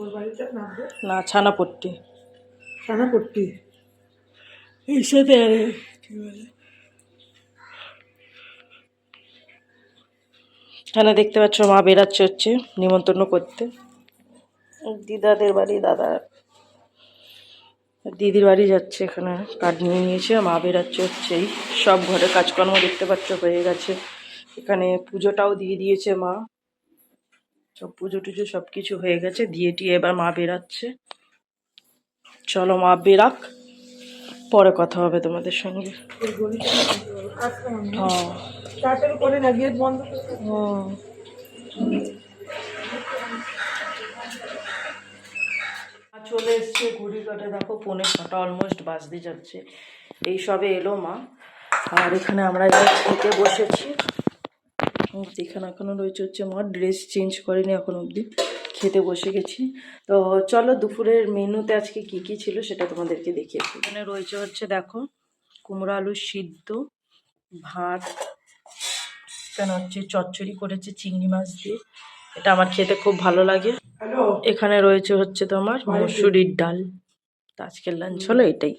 তোর বাড়িতে? নামবে না ছানাপট্টি। ছানাপট্টি? এই সাথে আরে কি বলে? এখানে দেখতে পাচ্ছ মা বেরাচ্ছে হচ্ছে নিমন্ত্রণ করতে। দিদাদের বাড়ি দাদা। দিদির বাড়ি যাচ্ছে এখানে কার্ড নিয়ে নিয়েছে মা বেরাচ্ছে হচ্ছে এই সব ঘরে কাজকর্ম দেখতে পাচ্ছ হয়ে গেছে। এখানে পুজোটাও দিয়ে দিয়েছে মা। সব পুজো টুজো সব কিছু হয়ে গেছে দিয়ে টিয়ে এবার মা বেরাচ্ছে। চলো মা বেরাক পরে কথা হবে তোমাদের সঙ্গে। হ্যাঁ। মা চলে এসছে ঘড়ি কাটে দেখো পৌনে ছটা অলমোস্ট বাজতে যাচ্ছে। এই সবে এলো মা। আর এখানে আমরা এবার খেতে বসেছি। এখানে এখনও রয়েছে হচ্ছে মা ড্রেস চেঞ্জ করেনি এখন অবধি। খেতে বসে গেছি। তো চলো দুপুরের মেনুতে আজকে কি কি ছিল সেটা তোমাদেরকে দেখিয়েছি এখানে রয়েছে হচ্ছে দেখো কুমড়ো আলু সিদ্ধ ভাত এখানে হচ্ছে চচ্চড়ি করেছে চিংড়ি মাছ দিয়ে। এটা আমার খেতে খুব ভালো লাগে। এখানে রয়েছে হচ্ছে তোমার মসুরির ডাল। আজকের লাঞ্চ হলো এটাই।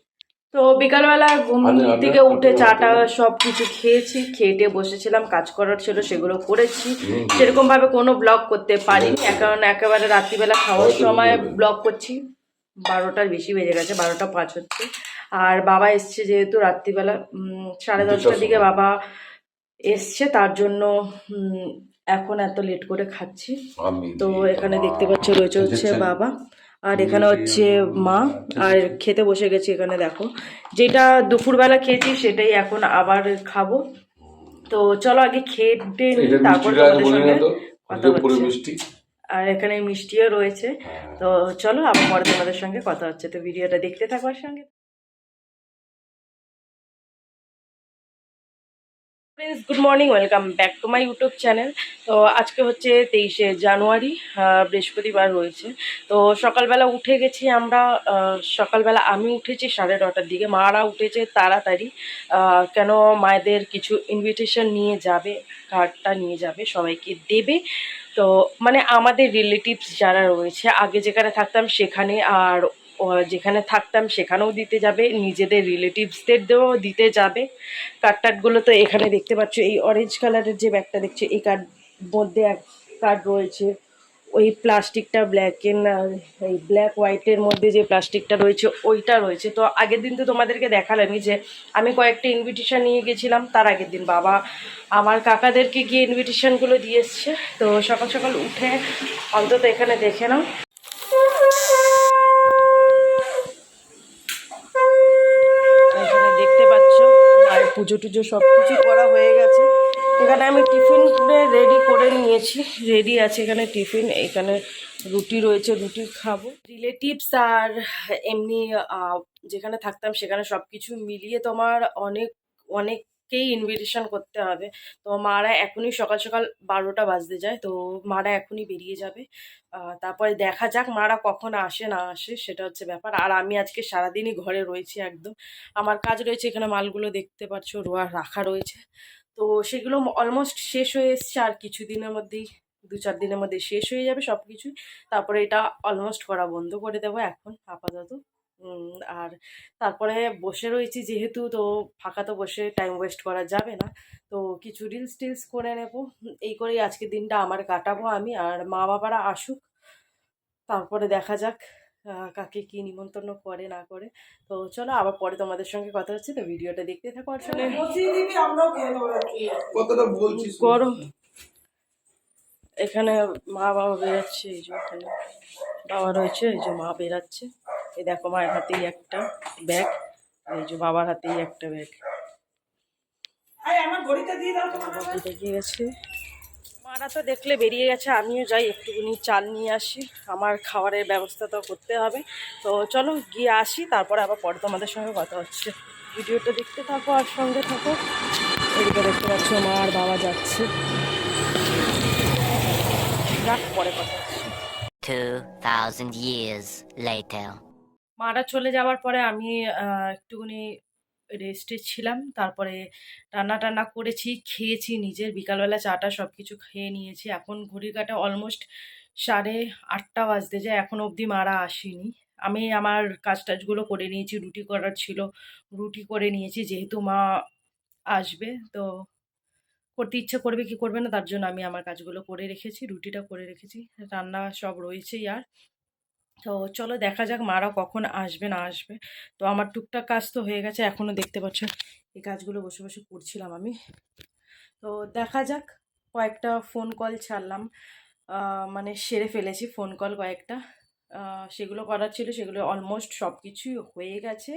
তো বিকালবেলা ঘুম থেকে উঠে চাটা সব কিছু খেয়েছি খেয়ে বসেছিলাম কাজ করার ছিল সেগুলো করেছি। সেরকম ভাবে কোনো ব্লগ করতে পারিনি কারণ একেবারে রাত্রিবেলা খাওয়ার সময় ব্লগ করছি। বারোটার বেশি বেজে গেছে বারোটা পাঁচ হচ্ছে। আর বাবা এসছে যেহেতু রাত্রিবেলা সাড়ে দশটার দিকে বাবা এসছে তার জন্য এখন এত লেট করে খাচ্ছি। তো এখানে দেখতে পাচ্ছ রয়েছে হচ্ছে বাবা। আর এখানে হচ্ছে মা আর খেতে বসে গেছি এখানে দেখো। যেটা দুপুরবেলা খেয়েছি সেটাই এখন আবার খাব। তো চলো আগে খেয়ে তারপর আর এখানে মিষ্টিও রয়েছে। তো চলো আবার পরে তোমাদের সঙ্গে কথা হচ্ছে। তো ভিডিওটা দেখতে থাকো সঙ্গে। Friends good morning welcome back to my YouTube channel তো আজকে হচ্ছে তেইশে জানুয়ারি বৃহস্পতিবার রয়েছে তো সকালবেলা উঠে গেছি আমরা সকালবেলা আমি উঠেছি সাড়ে নটার দিকে, মারা উঠেছে তাড়াতাড়ি। কেন মায়েদের কিছু ইনভিটেশন নিয়ে যাবে কার্ডটা নিয়ে যাবে, সবাইকে দেবে। তো মানে আমাদের রিলেটিভস যারা রয়েছে, আগে যেখানে থাকতাম সেখানে আর যেখানে থাকতাম সেখানেও দিতে যাবে, নিজেদের রিলেটিভসদেরও দিতে যাবে। কার্ড টার্ডগুলো তো এখানে দেখতে পাচ্ছ, এই অরেঞ্জ কালারের যে ব্যাগটা দেখছ, এই কার্ড মধ্যে এক কার্ড রয়েছে। ওই প্লাস্টিকটা ব্ল্যাক এন্ড এই ব্ল্যাক হোয়াইটের মধ্যে যে প্লাস্টিকটা রয়েছে, ওইটা রয়েছে। তো আগের দিন তো তোমাদেরকে দেখালামই যে, আমি কয়েকটা ইনভিটেশন নিয়ে গেছিলাম, তার আগের দিন বাবা আমার কাকাদেরকে গিয়ে ইনভিটেশনগুলো দিয়ে এসছে। তো সকাল সকাল উঠে অন্তত এখানে দেখে নাও এখানে দেখতে পাচ্ছ আর পুজো টুজো সব কিছু করা হয়ে গেছে। এখানে আমি টিফিন রেডি করে নিয়েছি। রেডি আছে এখানে টিফিন। এখানে রুটি রয়েছে, রুটি খাব। রিলেটিভস আর এমনি যেখানে থাকতাম সেখানে সব কিছু মিলিয়ে তোমার অনেক অনেক অনেককেই ইনভিটেশন করতে হবে। তো মারা এখনই সকাল সকাল বারোটা বাজতে যায়, তো মারা এখনই বেরিয়ে যাবে। তারপরে দেখা যাক মারা কখন আসে না আসে, সেটা হচ্ছে ব্যাপার। আর আমি আজকে সারাদিনই ঘরে রয়েছি একদম। আমার কাজ রয়েছে, এখানে মালগুলো দেখতে পাচ্ছ, রোয়া রাখা রয়েছে। তো সেগুলো অলমোস্ট শেষ হয়ে এসছে, আর কিছু দিনের মধ্যেই, দু চার দিনের মধ্যে শেষ হয়ে যাবে সব কিছুই তারপরে এটা অলমোস্ট করা বন্ধ করে দেবো এখন, আপাতত। আর তারপরে বসে রয়েছি যেহেতু তো ফাঁকা তো বসে টাইম ওয়েস্ট করা যাবে না। তো কিছু রিলস টিলস করে নেব। এই করেই আজকের দিনটা আমার কাটাবো আমি আর মা বাবারা আসুক তারপরে দেখা যাক কাকে কি নিমন্ত্রণ করে না করে। তো চলো আবার পরে তোমাদের সঙ্গে কথা হচ্ছে তো ভিডিওটা দেখতে থাকো। কতটা বলছিস গরম। এখানে মা বাবা বেরাচ্ছে এই যে বাবা রয়েছে এই যে মা বেরাচ্ছে। এই দেখো মায়ের হাতেই একটা ব্যাগ এই যে বাবার হাতেই একটা ব্যাগ। বেরিয়ে গেছে। মারা তো দেখলে বেরিয়ে গেছে আমিও যাই একটুখানি চাল নিয়ে আসি। আমার খাবারের ব্যবস্থা তো করতে হবে। তো চলো গিয়ে আসি তারপরে আবার পরে তোমাদের সঙ্গে কথা হচ্ছে। ভিডিওটা দেখতে থাকো আর সঙ্গে থাকো। এদিকে দেখতে পাচ্ছ মা আর বাবা যাচ্ছে। রাখ পরে কথা হচ্ছে। 2,000 years later. মারা চলে যাওয়ার পরে আমি একটুখানি রেস্টে ছিলাম। তারপরে রান্না টান্না করেছি, খেয়েছি নিজের। বিকালবেলা চাটা সব কিছু খেয়ে নিয়েছি। এখন ঘড়ির কাটা অলমোস্ট সাড়ে আটটা বাজতে যায়। এখনও অবধি মারা আসেনি। আমি আমার কাজ টাজগুলো করে নিয়েছি, রুটি করার ছিল, রুটি করে নিয়েছি। যেহেতু মা আসবে, তো করতে ইচ্ছে করবে, কি করবে না, তার জন্য আমি আমার কাজগুলো করে রেখেছি, রুটিটা করে রেখেছি। রান্না সব রয়েছেই আর। তো চলো দেখা যাক মারা কখন আসবে, না আসবে। তো আমার টুকটাক কাজ তো হয়ে গেছে, এখনও দেখতে পাচ্ছ এই কাজগুলো বসে বসে করছিলাম আমি। তো দেখা যাক, কয়েকটা ফোন কল ছাড়লাম। মানে সেরে ফেলেছি ফোন কল কয়েকটা। সেগুলো করার ছিল, সেগুলো অলমোস্ট সব কিছুই হয়ে গেছে।